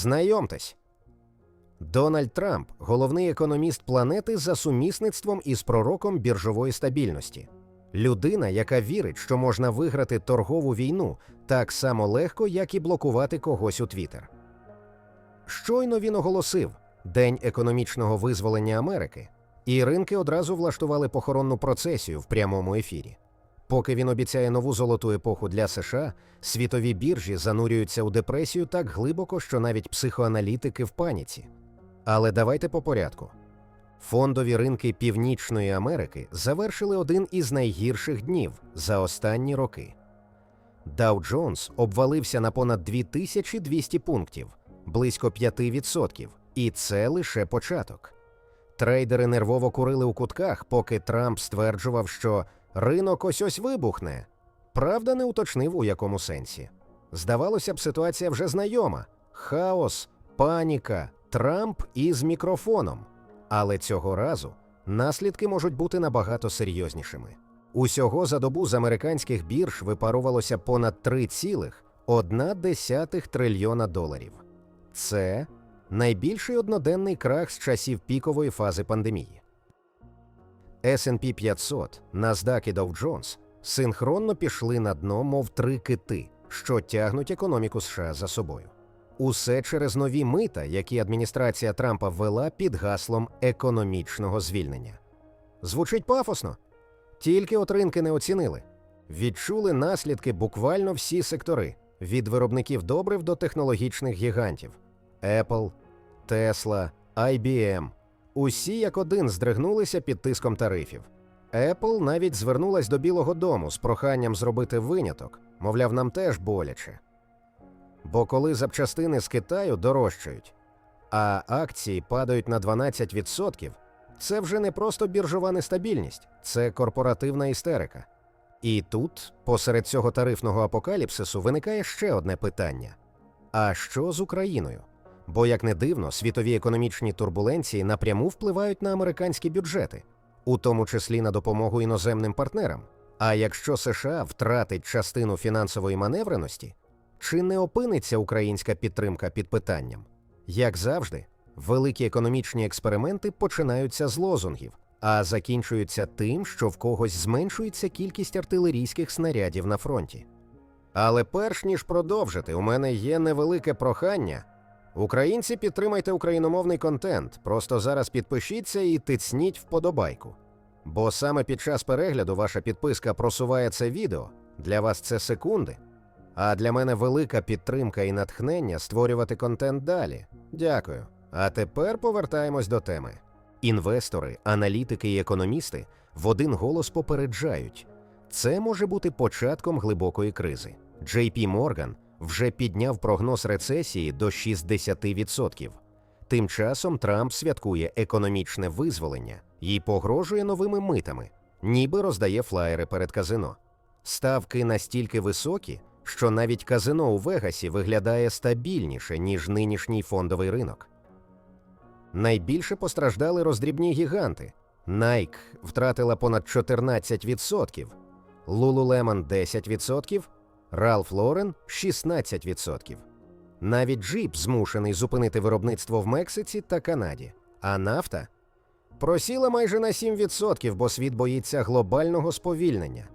Знайомтесь. Дональд Трамп головний економіст планети за сумісництвом із пророком біржової стабільності. Людина, яка вірить, що можна виграти торгову війну так само легко, як і блокувати когось у Твіттер. Щойно він оголосив День економічного визволення Америки, і ринки одразу влаштували похоронну процесію в прямому ефірі. Поки він обіцяє нову золоту епоху для США, світові біржі занурюються у депресію так глибоко, що навіть психоаналітики в паніці. Але давайте по порядку. Фондові ринки Північної Америки завершили один із найгірших днів за останні роки. Dow Jones обвалився на понад 2200 пунктів, близько 5%, і це лише початок. Трейдери нервово курили у кутках, поки Трамп стверджував, що ринок ось ось вибухне. Правда, не уточнив у якому сенсі. Здавалося б, ситуація вже знайома: хаос, паніка, Трамп із мікрофоном. Але цього разу наслідки можуть бути набагато серйознішими. Усього за добу з американських бірж випарувалося понад 3,1 трильйона доларів. Це найбільший одноденний крах з часів пікової фази пандемії. S&P 500, NASDAQ і Dow Jones синхронно пішли на дно, мов три кити, що тягнуть економіку США за собою. Усе через нові мита, які адміністрація Трампа ввела під гаслом економічного звільнення. Звучить пафосно, тільки от ринки не оцінили. Відчули наслідки буквально всі сектори від виробників добрив до технологічних гігантів Apple, Tesla, IBM. Усі як один здригнулися під тиском тарифів. Apple навіть звернулась до Білого Дому з проханням зробити виняток, мовляв, нам теж боляче. Бо коли запчастини з Китаю дорожчають, а акції падають на 12%, це вже не просто біржова нестабільність, це корпоративна істерика. І тут, посеред цього тарифного апокаліпсису, виникає ще одне питання: а що з Україною? Бо, як не дивно, світові економічні турбуленції напряму впливають на американські бюджети, у тому числі на допомогу іноземним партнерам. А якщо США втратить частину фінансової маневреності, чи не опиниться українська підтримка під питанням? Як завжди, великі економічні експерименти починаються з лозунгів, а закінчуються тим, що в когось зменшується кількість артилерійських снарядів на фронті. Але перш ніж продовжити, у мене є невелике прохання. Українці, підтримайте україномовний контент, просто зараз підпишіться і тицніть вподобайку. Бо саме під час перегляду ваша підписка просуває це відео, для вас це секунди. А для мене велика підтримка і натхнення створювати контент далі. Дякую. А тепер повертаємось до теми. Інвестори, аналітики і економісти в один голос попереджають, це може бути початком глибокої кризи. JP Morgan вже підняв прогноз рецесії до 60%. Тим часом Трамп святкує економічне визволення і погрожує новими митами, ніби роздає флаєри перед казино. Ставки настільки високі, що навіть казино у Вегасі виглядає стабільніше, ніж нинішній фондовий ринок. Найбільше постраждали роздрібні гіганти. Nike втратила понад 14%, Lululemon 10%, Ralph Lauren 16%. Навіть Jeep змушений зупинити виробництво в Мексиці та Канаді, а нафта просіла майже на 7%, бо світ боїться глобального сповільнення.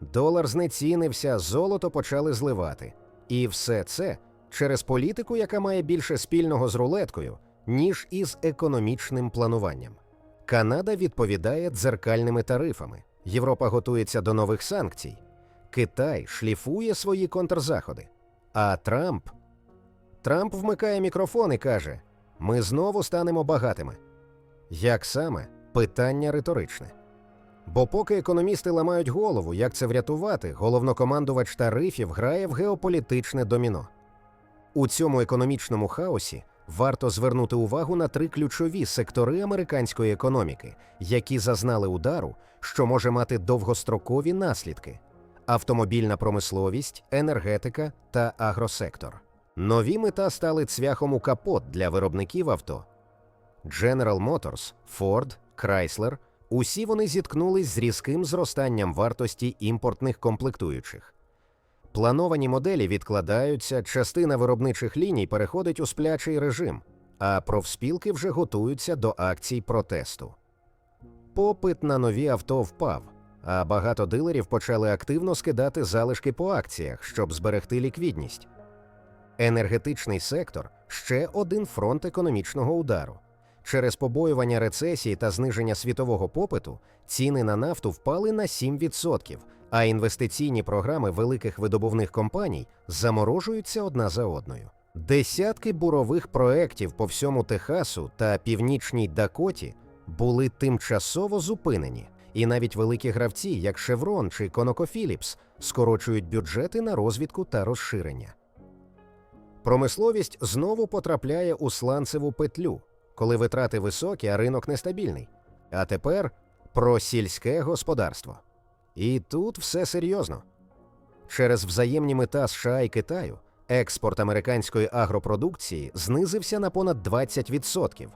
Долар знецінився, золото почали зливати. І все це через політику, яка має більше спільного з рулеткою, ніж із економічним плануванням. Канада відповідає дзеркальними тарифами. Європа готується до нових санкцій. Китай шліфує свої контрзаходи. А Трамп Трамп вмикає мікрофон і каже: Ми знову станемо багатими. Як саме питання риторичне. Бо поки економісти ламають голову, як це врятувати, головнокомандувач тарифів грає в геополітичне доміно. У цьому економічному хаосі варто звернути увагу на три ключові сектори американської економіки, які зазнали удару, що може мати довгострокові наслідки: автомобільна промисловість, енергетика та агросектор. Нові мета стали цвяхом у капот для виробників авто. General Motors, Ford, Chrysler – Усі вони зіткнулись з різким зростанням вартості імпортних комплектуючих. Плановані моделі відкладаються, частина виробничих ліній переходить у сплячий режим, а профспілки вже готуються до акцій протесту. Попит на нові авто впав, а багато дилерів почали активно скидати залишки по акціях, щоб зберегти ліквідність. Енергетичний сектор ще один фронт економічного удару. Через побоювання рецесії та зниження світового попиту ціни на нафту впали на 7%, а інвестиційні програми великих видобувних компаній заморожуються одна за одною. Десятки бурових проєктів по всьому Техасу та північній Дакоті були тимчасово зупинені, і навіть великі гравці, як Chevron чи ConocoPhillips, скорочують бюджети на розвідку та розширення. Промисловість знову потрапляє у сланцеву петлю, коли витрати високі, а ринок нестабільний. А тепер про сільське господарство. І тут все серйозно. Через взаємні мета США і Китаю експорт американської агропродукції знизився на понад 20%,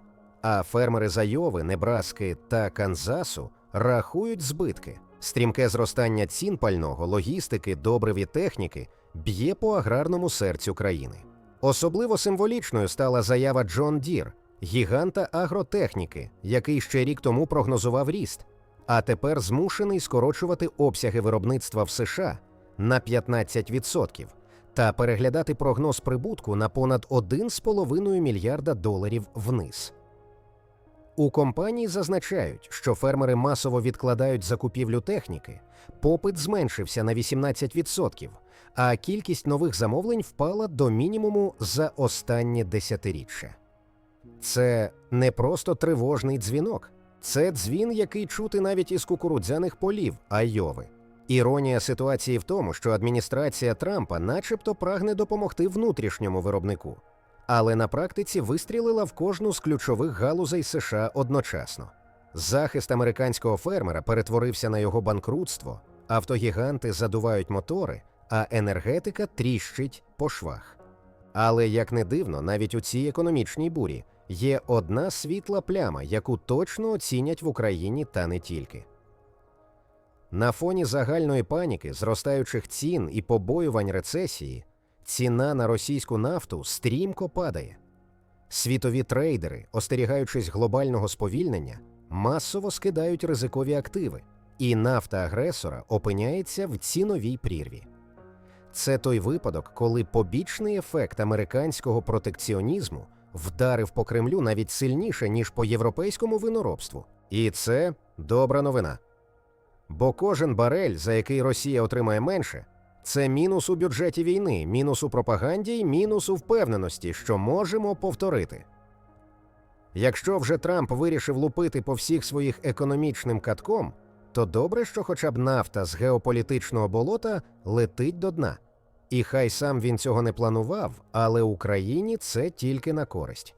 а фермери з Айови, Небраски та Канзасу рахують збитки. Стрімке зростання цін пального, логістики, добрив і техніки б'є по аграрному серцю країни. Особливо символічною стала заява Джон Дір, гіганта агротехніки, який ще рік тому прогнозував ріст, а тепер змушений скорочувати обсяги виробництва в США на 15% та переглядати прогноз прибутку на понад 1,5 мільярда доларів вниз. У компанії зазначають, що фермери масово відкладають закупівлю техніки, попит зменшився на 18%, а кількість нових замовлень впала до мінімуму за останнє десятиріччя. Це не просто тривожний дзвінок, це дзвін, який чути навіть із кукурудзяних полів Айови. Іронія ситуації в тому, що адміністрація Трампа, начебто, прагне допомогти внутрішньому виробнику, але на практиці вистрілила в кожну з ключових галузей США одночасно. Захист американського фермера перетворився на його банкрутство, автогіганти задувають мотори, а енергетика тріщить по швах. Але як не дивно, навіть у цій економічній бурі є одна світла пляма, яку точно оцінять в Україні та не тільки. На фоні загальної паніки, зростаючих цін і побоювань рецесії, ціна на російську нафту стрімко падає. Світові трейдери, остерігаючись глобального сповільнення, масово скидають ризикові активи, і нафта агресора опиняється в ціновій прірві. Це той випадок, коли побічний ефект американського протекціонізму вдарив по Кремлю навіть сильніше, ніж по європейському виноробству. І це добра новина. Бо кожен барель, за який Росія отримає менше, це мінус у бюджеті війни, мінус у пропаганді і мінус у впевненості, що можемо повторити. Якщо вже Трамп вирішив лупити по всіх своїх економічним катком, то добре, що хоча б нафта з геополітичного болота летить до дна. І хай сам він цього не планував, але Україні це тільки на користь.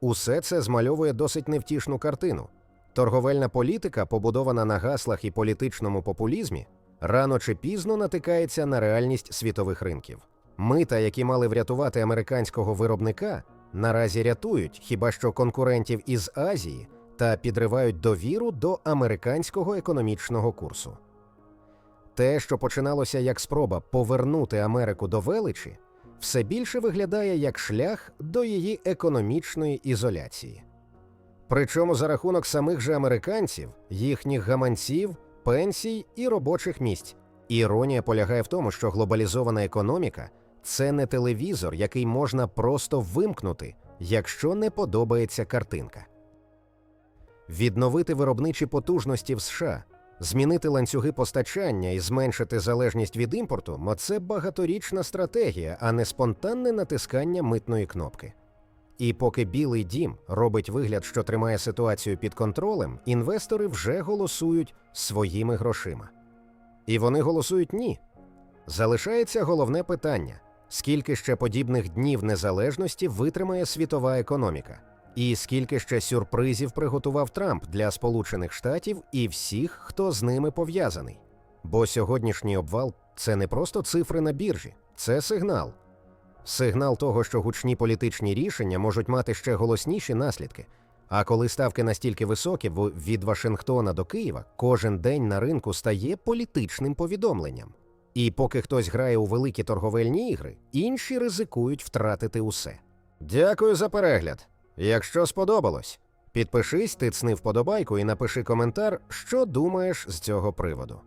Усе це змальовує досить невтішну картину. Торговельна політика, побудована на гаслах і політичному популізмі, рано чи пізно натикається на реальність світових ринків. Мита, які мали врятувати американського виробника, наразі рятують хіба що конкурентів із Азії та підривають довіру до американського економічного курсу. Те, що починалося як спроба повернути Америку до величі, все більше виглядає як шлях до її економічної ізоляції. Причому за рахунок самих же американців, їхніх гаманців, пенсій і робочих місць. Іронія полягає в тому, що глобалізована економіка це не телевізор, який можна просто вимкнути, якщо не подобається картинка. Відновити виробничі потужності в США, змінити ланцюги постачання і зменшити залежність від імпорту це багаторічна стратегія, а не спонтанне натискання митної кнопки. І поки Білий дім робить вигляд, що тримає ситуацію під контролем, інвестори вже голосують своїми грошима. І вони голосують ні. Залишається головне питання: скільки ще подібних днів незалежності витримає світова економіка, і скільки ще сюрпризів приготував Трамп для Сполучених Штатів і всіх, хто з ними пов'язаний. Бо сьогоднішній обвал це не просто цифри на біржі, це сигнал. Сигнал того, що гучні політичні рішення можуть мати ще голосніші наслідки. А коли ставки настільки високі, від Вашингтона до Києва кожен день на ринку стає політичним повідомленням. І поки хтось грає у великі торговельні ігри, інші ризикують втратити усе. Дякую за перегляд. Якщо сподобалось, підпишись, тицни вподобайку і напиши коментар, що думаєш з цього приводу.